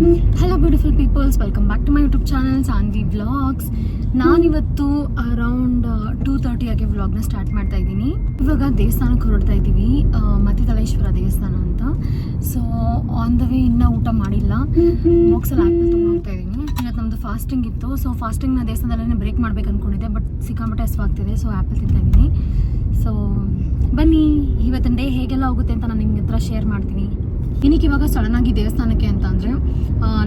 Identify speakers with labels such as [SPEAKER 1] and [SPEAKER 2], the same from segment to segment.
[SPEAKER 1] Hello beautiful peoples welcome back to my YouTube channel on the vlogs ನಾನಿವತ್ತು around two ಆಗಿ ವ್ಲಾಗ್ನ start ಮಾಡ್ತಾ ಇದ್ದೀನಿ. ಇವಾಗ ದೇವಸ್ಥಾನಕ್ಕೆ ಹೊರಡ್ತಾ ಇದ್ದೀವಿ. ಮತ್ತಿತಲೇಶ್ವರ ದೇವಸ್ಥಾನ ಅಂತ. ಸೊ ಆನ್ ದ ವೇ ಇನ್ನೂ ಊಟ ಮಾಡಿಲ್ಲ. ಬಾಕ್ಸಲ್ಲಿ ಆ್ಯಪಲ್ ಹೋಗ್ತಾ ಇದ್ದೀನಿ. ಇವತ್ತು ನಮ್ಮದು ಫಾಸ್ಟಿಂಗ್ ಇತ್ತು. ಸೊ ಫಾಸ್ಟಿಂಗ್ನ ದೇವಸ್ಥಾನದಲ್ಲೇ ಬ್ರೇಕ್ ಮಾಡ್ಬೇಕು ಅಂದ್ಕೊಂಡಿದ್ದೆ ಬಟ್ ಸಿಕ್ಕಾಪಟ್ಟೆ ಹಸುವಾಗ್ತಿದೆ ಸೊ ಆ್ಯಪಲ್ ತಿಂತಾ ಇದ್ದೀನಿ. ಸೊ ಬನ್ನಿ, ಇವತ್ತಿನ ಡೇ ಹೇಗೆಲ್ಲ ಹೋಗುತ್ತೆ ಅಂತ ನಾನು ನಿಮ್ಗೆ ಹತ್ರ ಶೇರ್ ಮಾಡ್ತೀನಿ. ಏನಕ್ಕೆ ಇವಾಗ ಸಡನ್ ಆಗಿ ದೇವಸ್ಥಾನಕ್ಕೆ ಅಂತ ಅಂದರೆ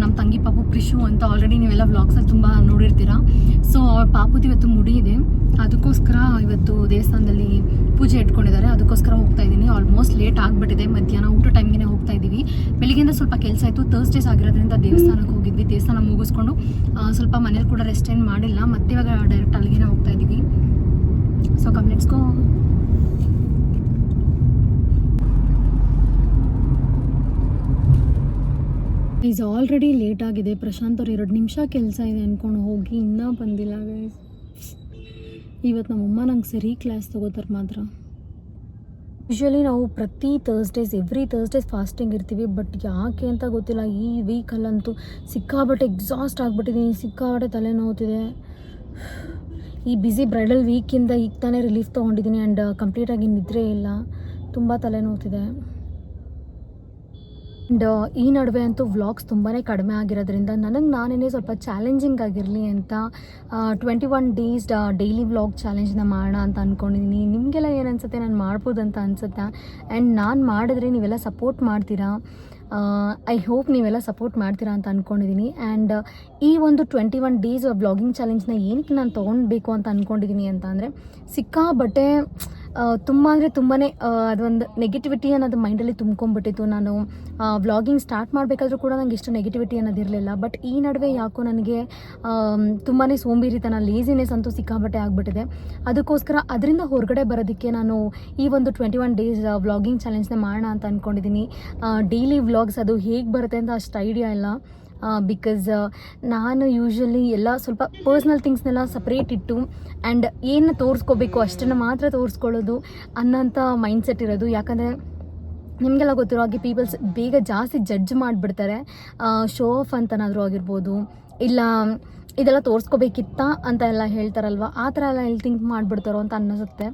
[SPEAKER 1] ನಮ್ಮ ತಂಗಿ ಪಾಪು ಕ್ರಿಶು ಅಂತ ಆಲ್ರೆಡಿ ನೀವೆಲ್ಲ ವ್ಲಾಗ್ಸಲ್ಲಿ ತುಂಬ ನೋಡಿರ್ತೀರಾ. ಸೊ ಅವ್ರ ಪಾಪುದು ಇವತ್ತು ಮುಡಿ ಇದೆ. ಅದಕ್ಕೋಸ್ಕರ ಇವತ್ತು ದೇವಸ್ಥಾನದಲ್ಲಿ ಪೂಜೆ ಇಟ್ಕೊಂಡಿದ್ದಾರೆ. ಅದಕ್ಕೋಸ್ಕರ ಹೋಗ್ತಾ ಇದ್ದೀನಿ. ಆಲ್ಮೋಸ್ಟ್ ಲೇಟ್ ಆಗಿಬಿಟ್ಟಿದೆ. ಮಧ್ಯಾಹ್ನ ಊಟ ಟೈಮ್ಗೆ ಹೋಗ್ತಾ ಇದ್ದೀವಿ. ಬೆಳಿಗ್ಗೆಯಿಂದ ಸ್ವಲ್ಪ ಕೆಲಸ ಇತ್ತು ಥರ್ಸ್ಡೇಸ್ ಆಗಿರೋದ್ರಿಂದ ದೇವಸ್ಥಾನಕ್ಕೆ ಹೋಗಿದ್ವಿ. ದೇವಸ್ಥಾನ ಮುಗಿಸ್ಕೊಂಡು ಸ್ವಲ್ಪ ಮನೇಲಿ ಕೂಡ ರೆಸ್ಟ್ ಮಾಡಿಲ್ಲ. ಮತ್ತೆ ಇವಾಗ ಡೈರೆಕ್ಟ್ ಅಲ್ಲಿಗೆ ಹೋಗ್ತಾ ಇದ್ದೀವಿ. So come is already late ಆಗಿದೆ. ಪ್ರಶಾಂತ್ ಅವ್ರು ಎರಡು ನಿಮಿಷ ಕೆಲಸ ಇದೆ ಅಂದ್ಕೊಂಡು ಹೋಗಿ ಇನ್ನೂ ಬಂದಿಲ್ಲ ಗೈಸ್ ಇವತ್ತು ನಮ್ಮಮ್ಮ ನಂಗೆ ಸರಿ ಕ್ಲಾಸ್ ತಗೋತಾರೆ ಮಾತ್ರ. ಯೂಶ್ವಲಿ ನಾವು ಪ್ರತಿ ತರ್ಸ್ಡೇಸ್ ಎವ್ರಿ ತರ್ಸ್ಡೇಸ್ ಫಾಸ್ಟಿಂಗ್ ಇರ್ತೀವಿ. ಬಟ್ ಯಾಕೆ ಅಂತ ಗೊತ್ತಿಲ್ಲ. ಈ ವೀಕಲ್ಲಂತೂ ಸಿಕ್ಕಾಬಟ್ಟೆ ಎಕ್ಸಾಸ್ಟ್ ಆಗಿಬಿಟ್ಟಿದ್ದೀನಿ ಸಿಕ್ಕಾಬಟ್ಟೆ ತಲೆನೋವುತ್ತಿದೆ ಈ ಬ್ಯುಸಿ ಬ್ರೈಡಲ್ ವೀಕಿಂದ ಈಗ ತಾನೇ ರಿಲೀಫ್ ತೊಗೊಂಡಿದ್ದೀನಿ ಆ್ಯಂಡ್ ಕಂಪ್ಲೀಟಾಗಿ ನಿದ್ರೆ ಇಲ್ಲ. ತುಂಬ ತಲೆನೋವುತ್ತಿದೆ ಆ್ಯಂಡ್ ಈ ನಡುವೆ ಅಂತೂ ವ್ಲಾಗ್ಸ್ ತುಂಬಾ ಕಡಿಮೆ ಆಗಿರೋದ್ರಿಂದ ನನಗೆ ನಾನೇ ಸ್ವಲ್ಪ ಚಾಲೆಂಜಿಂಗ್ ಆಗಿರಲಿ ಅಂತ twenty one days daily vlog ಚಾಲೆಂಜ್ನ ಮಾಡೋಣ ಅಂತ ಅಂದ್ಕೊಂಡಿದ್ದೀನಿ ನಿಮಗೆಲ್ಲ ಏನು ನಾನು ಮಾಡ್ಬೋದು ಅಂತ ಅನ್ಸುತ್ತೆ? ಆ್ಯಂಡ್ ನಾನು ಮಾಡಿದ್ರೆ ನೀವೆಲ್ಲ ಸಪೋರ್ಟ್ ಮಾಡ್ತೀರಾ? ಐ ಹೋಪ್ ನೀವೆಲ್ಲ ಸಪೋರ್ಟ್ ಮಾಡ್ತೀರಾ ಅಂತ ಅಂದ್ಕೊಂಡಿದ್ದೀನಿ ಆ್ಯಂಡ್ ಈ ಒಂದು ಟ್ವೆಂಟಿ ಒನ್ ಡೇಸ್ ಬ್ಲಾಗಿಂಗ್ ಚಾಲೆಂಜ್ನ ಏನಕ್ಕೆ ನಾನು ತೊಗೊಳ್ಬೇಕು ಅಂತ ಅಂದ್ಕೊಂಡಿದ್ದೀನಿ ಅಂತ ಅಂದರೆ ಸಿಕ್ಕಾಬಟ್ಟೆ ತುಂಬ ಅಂದರೆ ತುಂಬಾ ಅದೊಂದು ನೆಗೆಟಿವಿಟಿ ಅನ್ನೋದು ಮೈಂಡಲ್ಲಿ ತುಂಬ್ಕೊಂಡ್ಬಿಟ್ಟಿತ್ತು. ನಾನು ವ್ಲಾಗಿಂಗ್ ಸ್ಟಾರ್ಟ್ ಮಾಡಬೇಕಾದ್ರೂ ಕೂಡ ನನಗೆ ಇಷ್ಟು ನೆಗೆಟಿವಿಟಿ ಅನ್ನೋದಿರಲಿಲ್ಲ ಬಟ್ ಈ ನಡುವೆ ಯಾಕೋ ನನಗೆ ತುಂಬಾ ಸೋಂಬೇರಿತನ ಲೇಸಿನೆಸ್ ಅಂತೂ ಸಿಕ್ಕಾಬಟ್ಟೆ ಆಗಿಬಿಟ್ಟಿದೆ. ಅದಕ್ಕೋಸ್ಕರ ಅದರಿಂದ ಹೊರಗಡೆ ಬರೋದಕ್ಕೆ ನಾನು ಈ ಒಂದು ಟ್ವೆಂಟಿ ಒನ್ ಡೇಸ್ ವ್ಲಾಗಿಂಗ್ ಚಾಲೆಂಜ್ನ ಮಾಡೋಣ ಅಂತ ಅಂದ್ಕೊಂಡಿದ್ದೀನಿ ಡೈಲಿ ವ್ಲಾಗ್ಸ್ ಅದು ಹೇಗೆ ಬರುತ್ತೆ ಅಂತ ಅಷ್ಟು ಐಡಿಯಾ ಇಲ್ಲ. ಬಿಕಾಸ್ ನಾನು ಯೂಶ್ವಲಿ ಎಲ್ಲ ಸ್ವಲ್ಪ ಪರ್ಸ್ನಲ್ ಥಿಂಗ್ಸ್ನೆಲ್ಲ ಸಪ್ರೇಟ್ ಇಟ್ಟು ಆ್ಯಂಡ್ ಏನು ತೋರಿಸ್ಕೋಬೇಕು ಅಷ್ಟನ್ನು ಮಾತ್ರ ತೋರಿಸ್ಕೊಳ್ಳೋದು ಅನ್ನೋಂಥ ಮೈಂಡ್ಸೆಟ್ ಇರೋದು. ಯಾಕಂದರೆ ನಿಮಗೆಲ್ಲ ಗೊತ್ತಿರೋ ಹಾಗೆ ಪೀಪಲ್ಸ್ ಬೇಗ ಜಾಸ್ತಿ ಜಡ್ಜ್ ಮಾಡಿಬಿಡ್ತಾರೆ. ಶೋ ಆಫ್ ಅಂತನಾದರೂ ಆಗಿರ್ಬೋದು, ಇಲ್ಲ ಇದೆಲ್ಲ ತೋರಿಸ್ಕೋಬೇಕಿತ್ತ ಅಂತ ಎಲ್ಲ ಹೇಳ್ತಾರಲ್ವ? ಆ ಥರ ಎಲ್ಲ ಎಲ್ಲಿ ಥಿಂಕ್ ಮಾಡಿಬಿಡ್ತಾರೋ ಅಂತ ಅನ್ನಿಸುತ್ತೆ.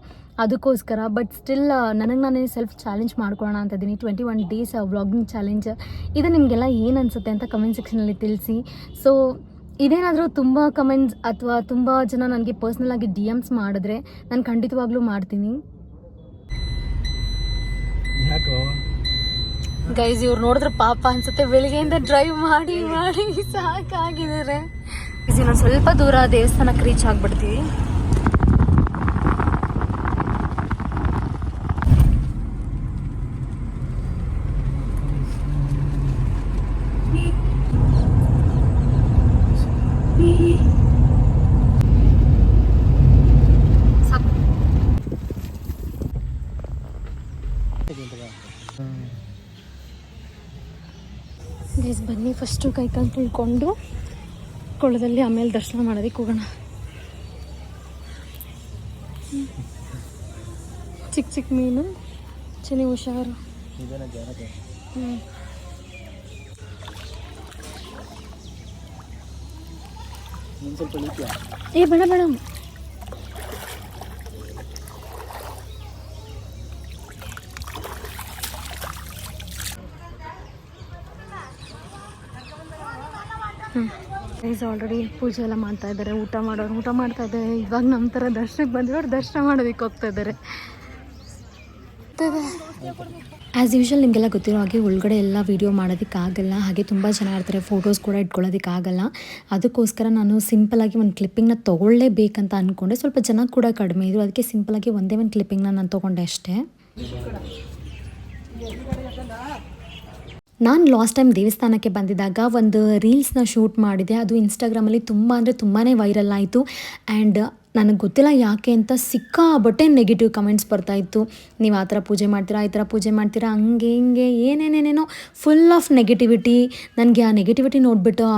[SPEAKER 1] ಅದಕ್ಕೋಸ್ಕರ ಬಟ್ ಸ್ಟಿಲ್ ನನಗೆ ನಾನೇ ಸೆಲ್ಫ್ ಚಾಲೆಂಜ್ ಮಾಡ್ಕೊಳ್ಳೋಣ ಅಂತ ಇದ್ದೀನಿ twenty one days vlogging challenge ಇದು ನಿಮಗೆಲ್ಲ ಏನು ಅನಿಸುತ್ತೆ ಅಂತ ಕಮೆಂಟ್ ಸೆಕ್ಷನಲ್ಲಿ ತಿಳಿಸಿ. ಸೊ ಇದೇನಾದರೂ ತುಂಬ ಕಮೆಂಟ್ಸ್ ಅಥವಾ ತುಂಬ ಜನ ನನಗೆ ಪರ್ಸ್ನಲ್ ಆಗಿ ಡಿ ಎಮ್ಸ್ ಮಾಡಿದ್ರೆ ನಾನು ಖಂಡಿತವಾಗ್ಲೂ ಮಾಡ್ತೀನಿ.
[SPEAKER 2] ಯಾಕೋ?
[SPEAKER 1] ಗೈಸ್ ಇವ್ರು ನೋಡಿದ್ರೆ ಪಾಪ ಅನ್ಸುತ್ತೆ. ಬೆಳಿಗ್ಗೆಯಿಂದ ಡ್ರೈವ್ ಮಾಡಿ ಮಾಡಿ ಸಾಕಾಗಿದ್ದಾರೆ. ಇನ್ನೊಂದು ಸ್ವಲ್ಪ ದೂರ ದೇವಸ್ಥಾನಕ್ಕೆ ರೀಚ್ ಆಗ್ಬಿಡ್ತೀವಿ ಸಾಕು ಗೈಸ್ ಬನ್ನಿ ಫಸ್ಟು ಕೈ ಕಾಲು ತುಳ್ಕೊಂಡು ಕೊಳದಲ್ಲಿ ಆಮೇಲೆ ದರ್ಶನ ಮಾಡೋದಕ್ಕೆ ಹೋಗೋಣ. ಚಿಕ್ಕ ಚಿಕ್ಕ ಮೀನು ಚೆನ್ನಿ ಹುಷಾರು. ಹ್ಞೂ ಏ, ಬೇಡ ಬೇಡ. ಗೈಸ್ ಆಲ್ರೆಡಿ ಪೂಜೆ ಎಲ್ಲ ಮಾಡ್ತಾ ಇದ್ದಾರೆ, ಊಟ ಮಾಡೋರು, ಊಟ ಮಾಡ್ತಾ ಇದ್ದಾರೆ. ಇವಾಗ ನಮ್ಮ ಥರ ದರ್ಶನಕ್ಕೆ ಬಂದಿರೋರು ದರ್ಶನ ಮಾಡೋದಕ್ಕೆ ಹೋಗ್ತಾ ಇದ್ದಾರೆ. ಆ್ಯಸ್ ಯೂಶ್ವಲ್ ನಿಮಗೆಲ್ಲ ಗೊತ್ತಿರೋ ಹಾಗೆ ಒಳಗಡೆ ಎಲ್ಲ ವೀಡಿಯೋ ಮಾಡೋದಕ್ಕಾಗಲ್ಲ ಹಾಗೆ ತುಂಬ ಜನ ಇರ್ತಾರೆ ಫೋಟೋಸ್ ಕೂಡ ಇಟ್ಕೊಳ್ಳೋದಕ್ಕಾಗಲ್ಲ ಅದಕ್ಕೋಸ್ಕರ ನಾನು ಸಿಂಪಲಾಗಿ ಒಂದು ಕ್ಲಿಪ್ಪಿಂಗ್ನ ತೊಗೊಳ್ಳೇಬೇಕಂತ ಅಂದ್ಕೊಂಡೆ ಸ್ವಲ್ಪ ಜನ ಕೂಡ ಕಡಿಮೆ ಇದ್ರು, ಅದಕ್ಕೆ ಸಿಂಪಲಾಗಿ ಒಂದೇ ಒಂದು ಕ್ಲಿಪ್ಪಿಂಗ್ನ ನಾನು ತೊಗೊಂಡೆ ಅಷ್ಟೇ. ನಾನು ಲಾಸ್ಟ್ ಟೈಮ್ ದೇವಸ್ಥಾನಕ್ಕೆ ಬಂದಿದ್ದಾಗ ಒಂದು ರೀಲ್ಸ್ನ ಶೂಟ್ ಮಾಡಿದೆ. ಅದು ಇನ್ಸ್ಟಾಗ್ರಾಮಲ್ಲಿ ತುಂಬ ಅಂದರೆ ತುಂಬಾ ವೈರಲ್ ಆಯಿತು. ಆ್ಯಂಡ್ ನನಗೆ ಗೊತ್ತಿಲ್ಲ ಯಾಕೆ ಅಂತ ಸಿಕ್ಕಾಬಟ್ಟೆ ನೆಗೆಟಿವ್ ಕಮೆಂಟ್ಸ್ ಬರ್ತಾಯಿತ್ತು ನೀವು ಆ ಥರ ಪೂಜೆ ಮಾಡ್ತೀರಾ, ಈ ಥರ ಪೂಜೆ ಮಾಡ್ತೀರಾ, ಹಂಗೆ ಹಿಂಗೆ, ಏನೇನೇನೇನೋ ಫುಲ್ ಆಫ್ ನೆಗೆಟಿವಿಟಿ ನನಗೆ ಆ ನೆಗೆಟಿವಿಟಿ ನೋಡಿಬಿಟ್ಟು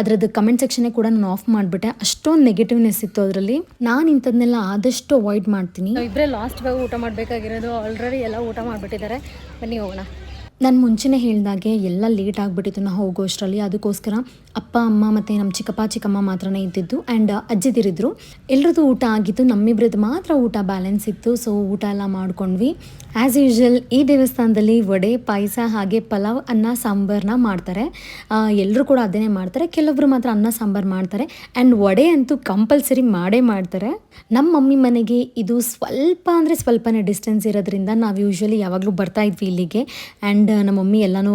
[SPEAKER 1] ಅದರದ್ದು ಕಮೆಂಟ್ ಸೆಕ್ಷನ್ನೇ ಕೂಡ ನಾನು ಆಫ್ ಮಾಡಿಬಿಟ್ಟೆ. ಅಷ್ಟೊಂದು ನೆಗೆಟಿವ್ನೆಸ್ ಇತ್ತು ಅದರಲ್ಲಿ. ನಾನು ಇಂಥದ್ದನ್ನೆಲ್ಲ ಆದಷ್ಟು ಅವಾಯ್ಡ್ ಮಾಡ್ತೀನಿ. ಇಬ್ಬರೇ ಲಾಸ್ಟ್ ಊಟ ಮಾಡಬೇಕಾಗಿರೋದು. ಆಲ್ರೆಡಿ ಎಲ್ಲ ಊಟ ಮಾಡಿಬಿಟ್ಟಿದ್ದಾರೆ. ಬನ್ನಿ ಹೋಗೋಣ. ನಾನು ಮುಂಚೆನೇ ಹೇಳಿದಾಗೆ ಎಲ್ಲ ಲೇಟ್ ಆಗಿಬಿಟ್ಟಿತ್ತು ನಾವು ಹೋಗೋಷ್ಟರಲ್ಲಿ ಅದಕ್ಕೋಸ್ಕರ ಅಪ್ಪ, ಅಮ್ಮ ಮತ್ತು ನಮ್ಮ ಚಿಕ್ಕಪ್ಪ, ಚಿಕ್ಕಮ್ಮ ಮಾತ್ರನೇ ಇದ್ದಿದ್ದು. ಆ್ಯಂಡ್ ಅಜ್ಜಿದಿರಿದ್ರು ಎಲ್ಲರದ್ದು ಊಟ ಆಗಿತ್ತು. ನಮ್ಮಿಬ್ರದ್ದು ಮಾತ್ರ ಊಟ ಬ್ಯಾಲೆನ್ಸ್ ಇತ್ತು. ಸೊ ಊಟ ಎಲ್ಲ ಮಾಡ್ಕೊಂಡ್ವಿ. ಆ್ಯಸ್ ಯೂಶ್ವಲ್ ಈ ದೇವಸ್ಥಾನದಲ್ಲಿ ವಡೆ, ಪಾಯಸ ಹಾಗೆ ಪಲಾವ್, ಅನ್ನ ಸಾಂಬಾರನ್ನ ಮಾಡ್ತಾರೆ. ಎಲ್ಲರೂ ಕೂಡ ಅದನ್ನೇ ಮಾಡ್ತಾರೆ. ಕೆಲವೊಬ್ರು ಮಾತ್ರ ಅನ್ನ, ಸಾಂಬಾರು ಮಾಡ್ತಾರೆ. ಆ್ಯಂಡ್ ವಡೆ ಅಂತೂ ಕಂಪಲ್ಸರಿ ಮಾಡೇ ಮಾಡ್ತಾರೆ. ನಮ್ಮ ಮಮ್ಮಿ ಮನೆಗೆ ಇದು ಸ್ವಲ್ಪ ಅಂದರೆ ಸ್ವಲ್ಪನೇ ಡಿಸ್ಟೆನ್ಸ್ ಇರೋದ್ರಿಂದ ನಾವು ಯೂಶ್ವಲಿ ಯಾವಾಗಲೂ ಬರ್ತಾ ಇದ್ವಿ ಇಲ್ಲಿಗೆ. ಆ್ಯಂಡ್ ನಮ್ಮ ಮಮ್ಮಿ ಎಲ್ಲನೂ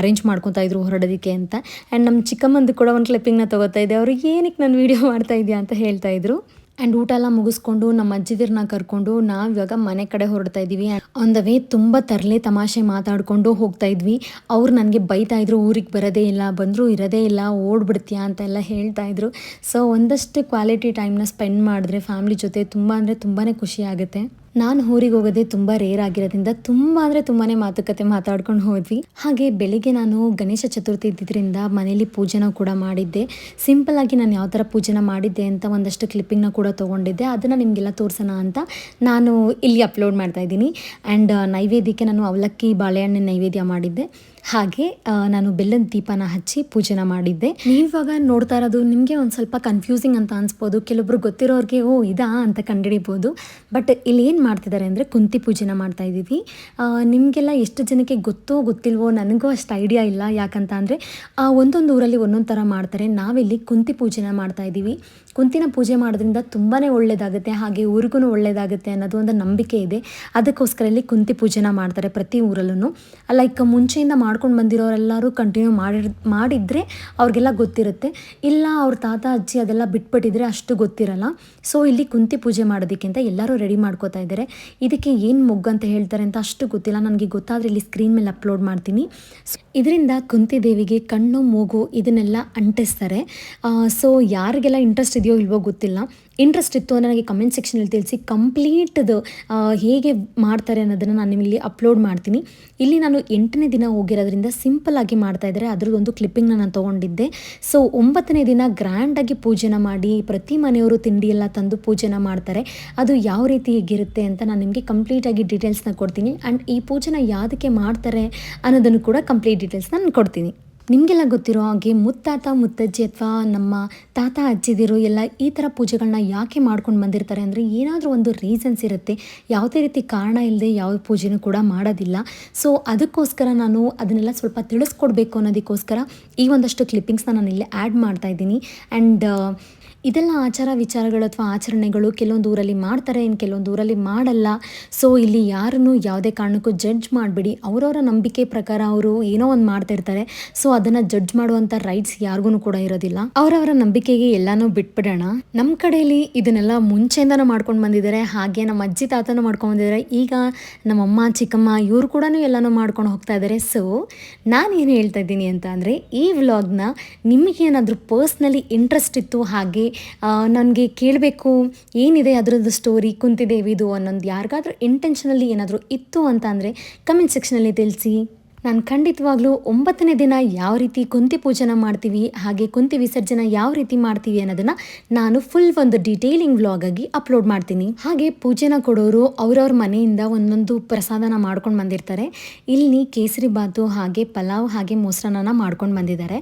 [SPEAKER 1] ಅರೇಂಜ್ ಮಾಡ್ಕೊತಾ ಇದ್ರು ಹೊರಡೋದಕ್ಕೆ ಅಂತ. ಆ್ಯಂಡ್ ನಮ್ಮ ಚಿಕ್ಕಮ್ಮಂದು ಕೂಡ ಒಂದು ಕ್ಲಿಪ್ಪಿಂಗ್ನ ತಗೋತಾ ಇದ್ದೆ. ಅವರು ಏನಕ್ಕೆ ನಾನು ವೀಡಿಯೋ ಮಾಡ್ತಾ ಇದೆಯಾ ಅಂತ ಹೇಳ್ತಾ ಇದ್ರು. ಆ್ಯಂಡ್ ಊಟ ಎಲ್ಲ ಮುಗಿಸ್ಕೊಂಡು ನಮ್ಮ ಅಜ್ಜಿದಿರನ್ನ ಕರ್ಕೊಂಡು ನಾವು ಇವಾಗ ಮನೆ ಕಡೆ ಹೊರಡ್ತಾ ಇದ್ದೀವಿ. ಆನ್ ದ ವೇ ತುಂಬ ತರಲೆ ತಮಾಷೆ ಮಾತಾಡಿಕೊಂಡು ಹೋಗ್ತಾ ಇದ್ವಿ. ಅವ್ರು ನನಗೆ ಬೈತಾ ಇದ್ರು, ಊರಿಗೆ ಬರೋದೇ ಇಲ್ಲ, ಬಂದರೂ ಇರೋದೇ ಇಲ್ಲ, ಓಡ್ಬಿಡ್ತೀಯಾ ಅಂತೆಲ್ಲ ಹೇಳ್ತಾ ಇದ್ರು. ಸೊ ಒಂದಷ್ಟು ಕ್ವಾಲಿಟಿ ಟೈಮ್ನ ಸ್ಪೆಂಡ್ ಮಾಡಿದ್ರೆ ಫ್ಯಾಮ್ಲಿ ಜೊತೆ ತುಂಬ ಅಂದರೆ ತುಂಬಾ ಖುಷಿ ಆಗುತ್ತೆ. ನಾನು ಊರಿಗೆ ಹೋಗೋದೇ ತುಂಬ ರೇರ್ ಆಗಿರೋದ್ರಿಂದ ತುಂಬ ಅಂದರೆ ತುಂಬಾ ಮಾತುಕತೆ ಮಾತಾಡ್ಕೊಂಡು ಹೋದ್ವಿ. ಹಾಗೆ ಬೆಳಿಗ್ಗೆ ನಾನು ಗಣೇಶ ಚತುರ್ಥಿ ಇದ್ದಿದ್ದರಿಂದ ಮನೇಲಿ ಪೂಜೆನ ಕೂಡ ಮಾಡಿದ್ದೆ. ಸಿಂಪಲ್ ಆಗಿ ನಾನು ಯಾವ ಥರ ಪೂಜೆನ ಮಾಡಿದ್ದೆ ಅಂತ ಒಂದಷ್ಟು ಕ್ಲಿಪ್ಪಿಂಗ್ನ ಕೂಡ ತೊಗೊಂಡಿದ್ದೆ. ಅದನ್ನು ನಿಮಗೆಲ್ಲ ತೋರಿಸೋಣ ಅಂತ ನಾನು ಇಲ್ಲಿ ಅಪ್ಲೋಡ್ ಮಾಡ್ತಾ ಇದ್ದೀನಿ. ಆ್ಯಂಡ್ ನೈವೇದ್ಯಕ್ಕೆ ನಾನು ಅವಲಕ್ಕಿ ಬಾಳೆಹಣ್ಣಿನ ನೈವೇದ್ಯ ಮಾಡಿದ್ದೆ. ಹಾಗೆ ನಾನು ಬೆಲ್ಲದ ದೀಪನ ಹಚ್ಚಿ ಪೂಜೆನ ಮಾಡಿದ್ದೆ. ನೀವಾಗ ನೋಡ್ತಾ ಇರೋದು ನಿಮಗೆ ಒಂದು ಸ್ವಲ್ಪ ಕನ್ಫ್ಯೂಸಿಂಗ್ ಅಂತ ಅನ್ಸ್ಬೋದು. ಕೆಲವೊಬ್ರು ಗೊತ್ತಿರೋರಿಗೆ, ಓ, ಇದಾ? ಅಂತ ಕಂಡುಹಿಡಿಬೋದು. ಬಟ್ ಇಲ್ಲಿ ಏನು ಮಾಡ್ತಿದ್ದಾರೆ ಅಂದರೆ ಕುಂತಿ ಪೂಜೆನ ಮಾಡ್ತಾ ಇದ್ದೀವಿ. ನಿಮಗೆಲ್ಲ ಎಷ್ಟು ಜನಕ್ಕೆ ಗೊತ್ತೋ ಗೊತ್ತಿಲ್ವೋ ನನಗೂ ಅಷ್ಟು ಐಡಿಯಾ ಇಲ್ಲ. ಯಾಕಂತ ಅಂದರೆ ಒಂದೊಂದು ಊರಲ್ಲಿ ಒಂದೊಂದು ಥರ ಮಾಡ್ತಾರೆ. ನಾವಿಲ್ಲಿ ಕುಂತಿ ಪೂಜೆನ ಮಾಡ್ತಾ ಇದ್ದೀವಿ. ಕುಂತಿನ ಪೂಜೆ ಮಾಡೋದ್ರಿಂದ ತುಂಬಾ ಒಳ್ಳೆಯದಾಗುತ್ತೆ ಹಾಗೆ ಊರಿಗೂ ಒಳ್ಳೆಯದಾಗುತ್ತೆ ಅನ್ನೋದು ಒಂದು ನಂಬಿಕೆ ಇದೆ. ಅದಕ್ಕೋಸ್ಕರ ಇಲ್ಲಿ ಕುಂತಿ ಪೂಜೆನ ಮಾಡ್ತಾರೆ ಪ್ರತಿ ಊರಲ್ಲೂ ಲೈಕ್ ಮುಂಚೆಯಿಂದ ಮಾಡ್ಕೊಂಡು ಬಂದಿರೋರೆಲ್ಲರೂ ಕಂಟಿನ್ಯೂ ಮಾಡಿರ್, ಮಾಡಿದರೆ ಅವ್ರಿಗೆಲ್ಲ ಗೊತ್ತಿರುತ್ತೆ. ಇಲ್ಲ ಅವ್ರ ತಾತ, ಅಜ್ಜಿ ಅದೆಲ್ಲ ಬಿಟ್ಬಿಟ್ಟಿದ್ರೆ ಅಷ್ಟು ಗೊತ್ತಿರಲ್ಲ. ಸೊ ಇಲ್ಲಿ ಕುಂತಿ ಪೂಜೆ ಮಾಡೋದಕ್ಕಿಂತ ಎಲ್ಲರೂ ರೆಡಿ ಮಾಡ್ಕೋತಾ ಇದ್ದಾರೆ. ಇದಕ್ಕೆ ಏನು ಮೊಗ್ಗು ಅಂತ ಹೇಳ್ತಾರೆ ಅಂತ ಅಷ್ಟು ಗೊತ್ತಿಲ್ಲ. ನನಗೆ ಗೊತ್ತಾದರೆ ಇಲ್ಲಿ ಸ್ಕ್ರೀನ್ ಮೇಲೆ ಅಪ್ಲೋಡ್ ಮಾಡ್ತೀನಿ. ಇದರಿಂದ ಕುಂತಿ ದೇವಿಗೆ ಕಣ್ಣು, ಮೂಗು ಇದನ್ನೆಲ್ಲ ಅಂಟಿಸ್ತಾರೆ. ಸೊ ಯಾರಿಗೆಲ್ಲ ಇಂಟ್ರೆಸ್ಟ್ ಇದೆಯೋ ಇಲ್ವೋ ಗೊತ್ತಿಲ್ಲ. ಇಂಟ್ರೆಸ್ಟ್ ಇತ್ತು ಅಂದರೆ ನನಗೆ ಕಮೆಂಟ್ ಸೆಕ್ಷನಲ್ಲಿ ತಿಳಿಸಿ ಕಂಪ್ಲೀಟ್ದು ಹೇಗೆ ಮಾಡ್ತಾರೆ ಅನ್ನೋದನ್ನು ನಾನು ನಿಮ್ಮಲ್ಲಿ ಅಪ್ಲೋಡ್ ಮಾಡ್ತೀನಿ. ಇಲ್ಲಿ ನಾನು ಎಂಟನೇ ದಿನ ಹೋಗಿರೋದ್ರಿಂದ ಸಿಂಪಲ್ ಆಗಿ ಮಾಡ್ತಾ ಇದ್ದಾರೆ. ಅದ್ರದ್ದೊಂದು ಕ್ಲಿಪ್ಪಿಂಗ್ ನಾನು ತೊಗೊಂಡಿದ್ದೆ. ಸೊ ಒಂಬತ್ತನೇ ದಿನ ಗ್ರ್ಯಾಂಡಾಗಿ ಪೂಜೆನ ಮಾಡಿ, ಪ್ರತಿ ಮನೆಯವರು ತಿಂಡಿ ಎಲ್ಲ ತಂದು ಪೂಜೆನ ಮಾಡ್ತಾರೆ. ಅದು ಯಾವ ರೀತಿ ಹೇಗಿರುತ್ತೆ ಅಂತ ನಾನು ನಿಮಗೆ ಕಂಪ್ಲೀಟಾಗಿ ಡೀಟೇಲ್ಸ್ನ ಕೊಡ್ತೀನಿ. ಆ್ಯಂಡ್ ಈ ಪೂಜೆನ ಯಾವುದಕ್ಕೆ ಮಾಡ್ತಾರೆ ಅನ್ನೋದನ್ನು ಕೂಡ ಕಂಪ್ಲೀಟ್ ಡೀಟೇಲ್ಸ್ನ ನಾನು ಕೊಡ್ತೀನಿ. ನಿಮಗೆಲ್ಲ ಗೊತ್ತಿರೋ ಹಾಗೆ ಮುತ್ತಾತ, ಮುತ್ತಜ್ಜಿ ಅಥವಾ ನಮ್ಮ ತಾತ, ಅಜ್ಜಿದಿರು ಎಲ್ಲ ಈ ಥರ ಪೂಜೆಗಳನ್ನ ಯಾಕೆ ಮಾಡ್ಕೊಂಡು ಬಂದಿರ್ತಾರೆ ಅಂದರೆ ಏನಾದರೂ ಒಂದು ರೀಸನ್ಸ್ ಇರುತ್ತೆ. ಯಾವುದೇ ರೀತಿ ಕಾರಣ ಇಲ್ಲದೆ ಯಾವ ಪೂಜೆನೂ ಕೂಡ ಮಾಡೋದಿಲ್ಲ. ಸೊ, ಅದಕ್ಕೋಸ್ಕರ ನಾನು ಅದನ್ನೆಲ್ಲ ಸ್ವಲ್ಪ ತಿಳಿಸ್ಕೊಡ್ಬೇಕು ಅನ್ನೋದಕ್ಕೋಸ್ಕರ ಈ ಒಂದಷ್ಟು ಕ್ಲಿಪ್ಪಿಂಗ್ಸ್ನ ನಾನು ಇಲ್ಲಿ ಆ್ಯಡ್ ಮಾಡ್ತಾ ಇದ್ದೀನಿ. ಆ್ಯಂಡ್ ಇದೆಲ್ಲ ಆಚಾರ ವಿಚಾರಗಳು ಅಥವಾ ಆಚರಣೆಗಳು ಕೆಲವೊಂದು ಊರಲ್ಲಿ ಮಾಡ್ತಾರೆ, ಇನ್ನು ಕೆಲವೊಂದು ಊರಲ್ಲಿ ಮಾಡಲ್ಲ. ಸೊ ಇಲ್ಲಿ ಯಾರನ್ನು ಯಾವುದೇ ಕಾರಣಕ್ಕೂ ಜಡ್ಜ್ ಮಾಡಬೇಡಿ. ಅವರವರ ನಂಬಿಕೆ ಪ್ರಕಾರ ಅವರು ಏನೋ ಒಂದು ಮಾಡ್ತಿರ್ತಾರೆ ಸೊ ಅದನ್ನು ಜಡ್ಜ್ ಮಾಡುವಂಥ ರೈಟ್ಸ್ ಯಾರಿಗೂ ಕೂಡ ಇರೋದಿಲ್ಲ. ಅವರವರ ನಂಬಿಕೆಗೆ ಎಲ್ಲನೂ ಬಿಟ್ಬಿಡೋಣ. ನಮ್ಮ ಕಡೆಯಲ್ಲಿ ಇದನ್ನೆಲ್ಲ ಮುಂಚೆಯಿಂದನೂ ಮಾಡ್ಕೊಂಡು ಬಂದಿದ್ದಾರೆ. ಹಾಗೆ ನಮ್ಮ ಅಜ್ಜಿ ತಾತನೂ ಮಾಡ್ಕೊಂಡು ಬಂದಿದ್ದಾರೆ. ಈಗ ನಮ್ಮಮ್ಮ, ಚಿಕ್ಕಮ್ಮ ಇವರು ಕೂಡ ಎಲ್ಲನೂ ಮಾಡ್ಕೊಂಡು ಹೋಗ್ತಾ ಇದ್ದಾರೆ. ಸೊ ನಾನು ಏನು ಹೇಳ್ತಾ ಇದ್ದೀನಿ ಅಂತ ಅಂದರೆ, ಈ ವ್ಲಾಗ್ನ ನಿಮಗೇನಾದರೂ ಪರ್ಸ್ನಲಿ ಇಂಟ್ರೆಸ್ಟ್ ಇತ್ತು ಹಾಗೆ ನನಗೆ ಕೇಳಬೇಕು, ಏನಿದೆ ಅದರದ್ದು ಸ್ಟೋರಿ ಕುಂತಿದೇವಿದು ಅನ್ನೊಂದು ಯಾರಿಗಾದ್ರೂ ಇಂಟೆನ್ಷನಲ್ಲಿ ಏನಾದರೂ ಇತ್ತು ಅಂತ ಅಂದರೆ ಕಮೆಂಟ್ ಸೆಕ್ಷನಲ್ಲಿ ತಿಳಿಸಿ. ನಾನು ಖಂಡಿತವಾಗ್ಲೂ ಒಂಬತ್ತನೇ ದಿನ ಯಾವ ರೀತಿ ಕುಂತಿ ಪೂಜನ ಮಾಡ್ತೀವಿ, ಹಾಗೆ ಕುಂತಿ ವಿಸರ್ಜನೆ ಯಾವ ರೀತಿ ಮಾಡ್ತೀವಿ ಅನ್ನೋದನ್ನ ನಾನು ಫುಲ್ ಒಂದು ಡಿಟೇಲಿಂಗ್ ವ್ಲಾಗ್ ಆಗಿ ಅಪ್ಲೋಡ್ ಮಾಡ್ತೀನಿ. ಹಾಗೆ ಪೂಜೆನ ಕೊಡೋರು ಅವ್ರವ್ರ ಮನೆಯಿಂದ ಒಂದೊಂದು ಪ್ರಸಾದನ ಮಾಡ್ಕೊಂಡು ಬಂದಿರ್ತಾರೆ. ಇಲ್ಲಿ ಕೇಸರಿ ಬಾತು ಹಾಗೆ ಪಲಾವ್ ಹಾಗೆ ಮೊಸರನ್ನ ಮಾಡ್ಕೊಂಡು ಬಂದಿದ್ದಾರೆ.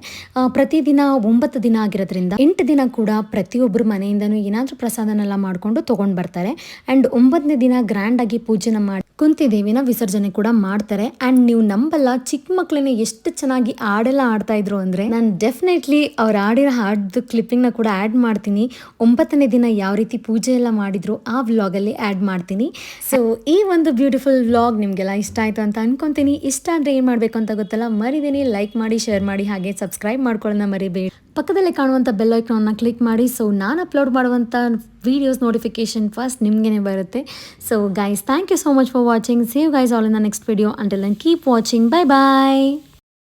[SPEAKER 1] ಪ್ರತಿದಿನ ಒಂಬತ್ತು ದಿನ ಆಗಿರೋದ್ರಿಂದ ಎಂಟು ದಿನ ಕೂಡ ಪ್ರತಿಯೊಬ್ಬರು ಮನೆಯಿಂದನೂ ಏನಾದರೂ ಪ್ರಸಾದನೆಲ್ಲ ಮಾಡಿಕೊಂಡು ತೊಗೊಂಡು ಬರ್ತಾರೆ. ಆ್ಯಂಡ್ ಒಂಬತ್ತನೇ ದಿನ ಗ್ರ್ಯಾಂಡಾಗಿ ಪೂಜೆನ ಮಾಡಿ ಕುಂತಿ ದೇವಿನ ವಿಸರ್ಜನೆ ಕೂಡ ಮಾಡ್ತಾರೆ. ಆ್ಯಂಡ್ ನೀವು ನಂಬಲ್ಲ, ಚಿಕ್ಕ ಮಕ್ಕಳನ್ನ ಎಷ್ಟು ಚೆನ್ನಾಗಿ ಹಾಡೆಲ್ಲ ಆಡ್ತಾ ಇದ್ರು ಅಂದರೆ, ನಾನು ಡೆಫಿನೆಟ್ಲಿ ಅವ್ರು ಆಡಿರೋ ಹಾಡ್ದು ಕ್ಲಿಪ್ಪಿಂಗ್ನ ಕೂಡ ಆ್ಯಡ್ ಮಾಡ್ತೀನಿ. ಒಂಬತ್ತನೇ ದಿನ ಯಾವ ರೀತಿ ಪೂಜೆ ಎಲ್ಲ ಮಾಡಿದ್ರು, ಆ ವ್ಲಾಗಲ್ಲಿ ಆ್ಯಡ್ ಮಾಡ್ತೀನಿ. ಸೊ ಈ ಒಂದು ಬ್ಯೂಟಿಫುಲ್ ವ್ಲಾಗ್ ನಿಮಗೆಲ್ಲ ಇಷ್ಟ ಆಯಿತು ಅಂತ ಅನ್ಕೊಂತೀನಿ. ಇಷ್ಟ ಅಂದರೆ ಏನು ಮಾಡಬೇಕು ಅಂತ ಗೊತ್ತಲ್ಲ, ಮರಿದೀನಿ ಲೈಕ್ ಮಾಡಿ ಶೇರ್ ಮಾಡಿ, ಹಾಗೆ ಸಬ್ಸ್ಕ್ರೈಬ್ ಮಾಡ್ಕೊಳ್ಳೋಣ ಮರಿಬೇಡಿ. ಪಕ್ಕದಲ್ಲೇ ಕಾಣುವಂಥ ಬೆಲ್ ಐಕಾನ್ನ ಕ್ಲಿಕ್ ಮಾಡಿ. ಸೊ ನಾನು ಅಪ್ಲೋಡ್ ಮಾಡುವಂಥ ವಿಡಿಯೋಸ್ ನೋಟಿಫಿಕೇಶನ್ ಫಸ್ಟ್ ನಿಮಗೇ ಬರುತ್ತೆ. So guys thank you so much for watching. See you guys all in the next video. Until then, keep watching. Bye bye.